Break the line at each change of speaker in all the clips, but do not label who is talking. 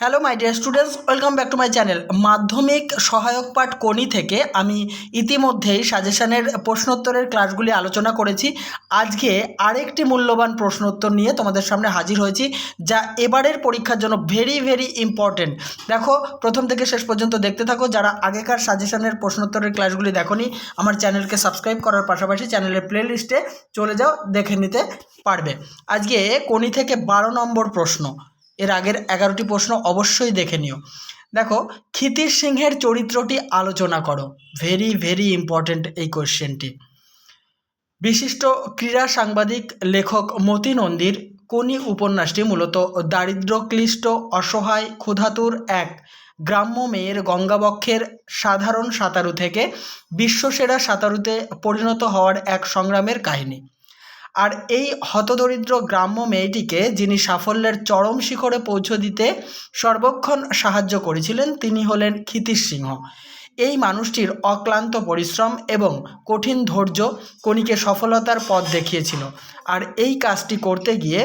Hello my dear students welcome back to my channel মাধ্যমিক সহায়ক পাঠ কোনি থেকে আমি ইতিমধ্যেই সাজেশনের প্রশ্নোত্তরের ক্লাসগুলি আলোচনা করেছি। আজকে আরেকটি মূল্যবান প্রশ্নোত্তর নিয়ে তোমাদের সামনে হাজির হয়েছি, যা এবারের পরীক্ষার জন্য ভেরি ভেরি ইম্পর্টেন্ট দেখো, প্রথম থেকে শেষ পর্যন্ত দেখতে থাকো, যারা আগেকার সাজেশনের প্রশ্নোত্তরের ক্লাসগুলি দেখোনি, আমার চ্যানেলকে সাবস্ক্রাইব করার পাশাপাশি চ্যানেলের প্লে লিস্টে চলে যাও, দেখে নিতে পারবে। আজকে কোনি থেকে বারো নম্বর প্রশ্ন। এর আগের এগারোটি প্রশ্ন অবশ্যই দেখে নিও। দেখো ক্ষিতির সিংহের চরিত্রটি আলোচনা করো। ভেরি ভেরি ইম্পর্ট্যান্ট এই কোয়েশ্চেনটি বিশিষ্ট ক্রীড়া সাংবাদিক, লেখক মতি নন্দীর কোনি উপন্যাসটি মূলত দারিদ্র্যক্লিষ্ট অসহায়, ক্ষুধাতুর এক। গ্রাম্য মেয়ের গঙ্গাবক্ষের সাধারণ সাঁতারু থেকে বিশ্বসেরা সাঁতারুতে পরিণত হওয়ার এক সংগ্রামের কাহিনী। আর এই হতদরিদ্র গ্রাম্য মেয়েটিকে যিনি সাফল্যের চরম শিখরে পৌঁছে দিতে সর্বক্ষণ সাহায্য করেছিলেন, তিনি হলেন ক্ষিতিশ সিংহ। এই মানুষটির অক্লান্ত পরিশ্রম এবং কঠিন ধৈর্য কণিকে সফলতার পথ দেখিয়েছিল। আর এই কাজটি করতে গিয়ে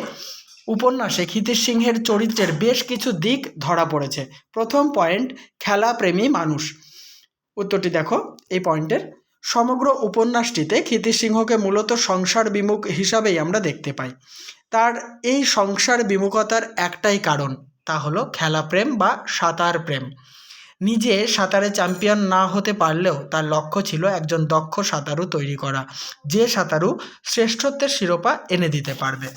উপন্যাসে ক্ষিতিশ সিংহের চরিত্রের বেশ কিছু দিক ধরা পড়েছে। প্রথম পয়েন্ট, খেলাপ্রেমী মানুষ। উত্তরটি দেখো, এই পয়েন্টের। সমগ্র উপন্যাসটিতে ক্ষিতিশ সিংহকে মূলত সংসার বিমুখ হিসাবেই আমরা দেখতে পাই। তার এই সংসার বিমুখতার একটাই কারণ, তা হলো খেলা প্রেম বা সাঁতার প্রেম। নিজে সাঁতারে চ্যাম্পিয়ন না হতে পারলেও তার লক্ষ্য ছিল একজন দক্ষ সাঁতারু তৈরি করা, যে সাঁতারু শ্রেষ্ঠত্বের শিরোপা এনে দিতে পারবে।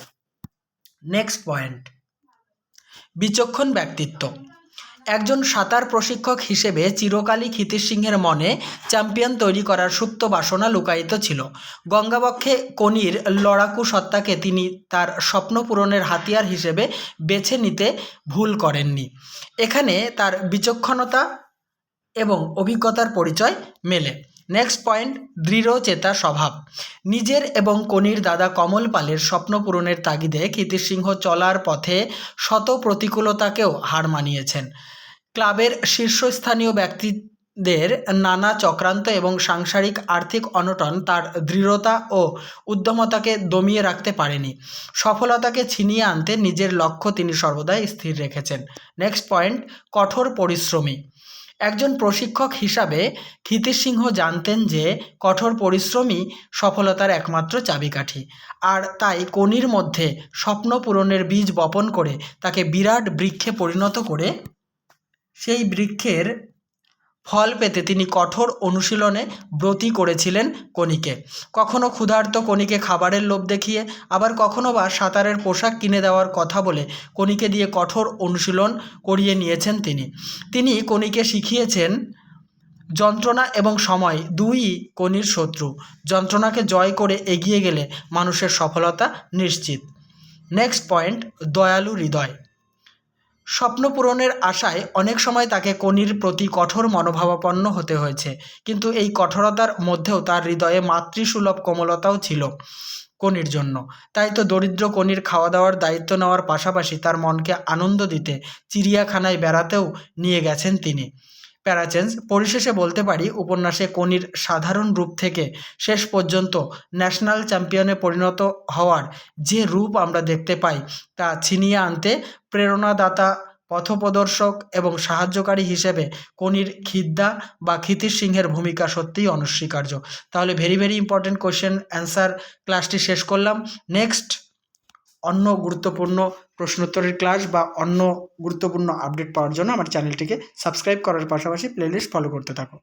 নেক্সট পয়েন্ট বিচক্ষণ ব্যক্তিত্ব। একজন সাঁতার প্রশিক্ষক হিসেবে চিরকালই ক্ষিতিশ সিংহের মনে চ্যাম্পিয়ন তৈরি করার সুপ্ত বাসনা লুকায়িত ছিল। গঙ্গাবক্ষে কনির লড়াকু সত্তাকে তিনি তার স্বপ্ন পূরণের হাতিয়ার হিসেবে বেছে নিতে ভুল করেননি। এখানে তার বিচক্ষণতা এবং অভিজ্ঞতার পরিচয় মেলে। নেক্সট পয়েন্ট, দৃঢ় চেতা স্বভাব। নিজের এবং কনির দাদা কমল পালের স্বপ্ন পূরণের তাগিদে ক্ষিতিশ সিংহ চলার পথে শত প্রতিকূলতাকেও হার মানিয়েছেন। ক্লাবের শীর্ষস্থানীয় ব্যক্তিদের নানা চক্রান্ত এবং সাংসারিক আর্থিক অনটন তার দৃঢ়তা ও উদ্যমতাকে দমিয়ে রাখতে পারেনি। সফলতাকে ছিনিয়ে আনতে নিজের লক্ষ্য তিনি সর্বদাই স্থির রেখেছেন। নেক্সট পয়েন্ট, কঠোর পরিশ্রমী। একজন প্রশিক্ষক হিসাবে ক্ষিতিশ সিংহ জানতেন যে কঠোর পরিশ্রমই সফলতার একমাত্র চাবিকাঠি। আর তাই কনির মধ্যে স্বপ্ন পূরণের বীজ বপন করে তাকে বিরাট বৃক্ষে পরিণত করে সেই বৃক্ষের ফল পেতে তিনি কঠোর অনুশীলনে ব্রতী করেছিলেন কণিকে। কখনো ক্ষুধার্ত কণিকে খাবারের লোভ দেখিয়ে, আবার কখনো বা সাঁতারের পোশাক কিনে দেওয়ার কথা বলে কণিকে দিয়ে কঠোর অনুশীলন করিয়ে নিয়েছেন তিনি। তিনি কণিকে শিখিয়েছেন যন্ত্রণা এবং সময় দুই কনির শত্রু। যন্ত্রণাকে জয় করে এগিয়ে গেলে মানুষের সফলতা নিশ্চিত। নেক্সট পয়েন্ট, দয়ালু হৃদয়। স্বপ্ন পূরণের আশায় অনেক সময় তাকে কনির প্রতি কঠোর মনোভাবাপন্ন হতে হয়েছে। কিন্তু এই কঠোরতার মধ্যেও তার হৃদয়ে মাতৃসুলভ কোমলতাও ছিল কনির জন্য। তাই তো দরিদ্র কনির খাওয়া দাওয়ার দায়িত্ব নেওয়ার পাশাপাশি তার মনকে আনন্দ দিতে চিড়িয়াখানায় বেড়াতেও নিয়ে গেছেন তিনি। প্যারাচেন্স পরিশেষে বলতে পারি উপন্যাসে কনির সাধারণ রূপ থেকে শেষ পর্যন্ত ন্যাশনাল চ্যাম্পিয়নে পরিণত হওয়ার যে রূপ আমরা দেখতে পাই, তা ছিনিয়ে আনতে প্রেরণাদাতা, পথপ্রদর্শক এবং সাহায্যকারী হিসেবে কনির খিদ্দা বা ক্ষিতির সিংহের ভূমিকা সত্যিই অনস্বীকার্য। তাহলে very very important question answer ক্লাসটি শেষ করলাম। নেক্সট অন্য গুরুত্বপূর্ণ প্রশ্নোত্তরের ক্লাস বা অন্য গুরুত্বপূর্ণ আপডেট পাওয়ার জন্য আমার চ্যানেলটিকে সাবস্ক্রাইব করার পাশাপাশি প্লেলিস্ট ফলো করতে থাকো।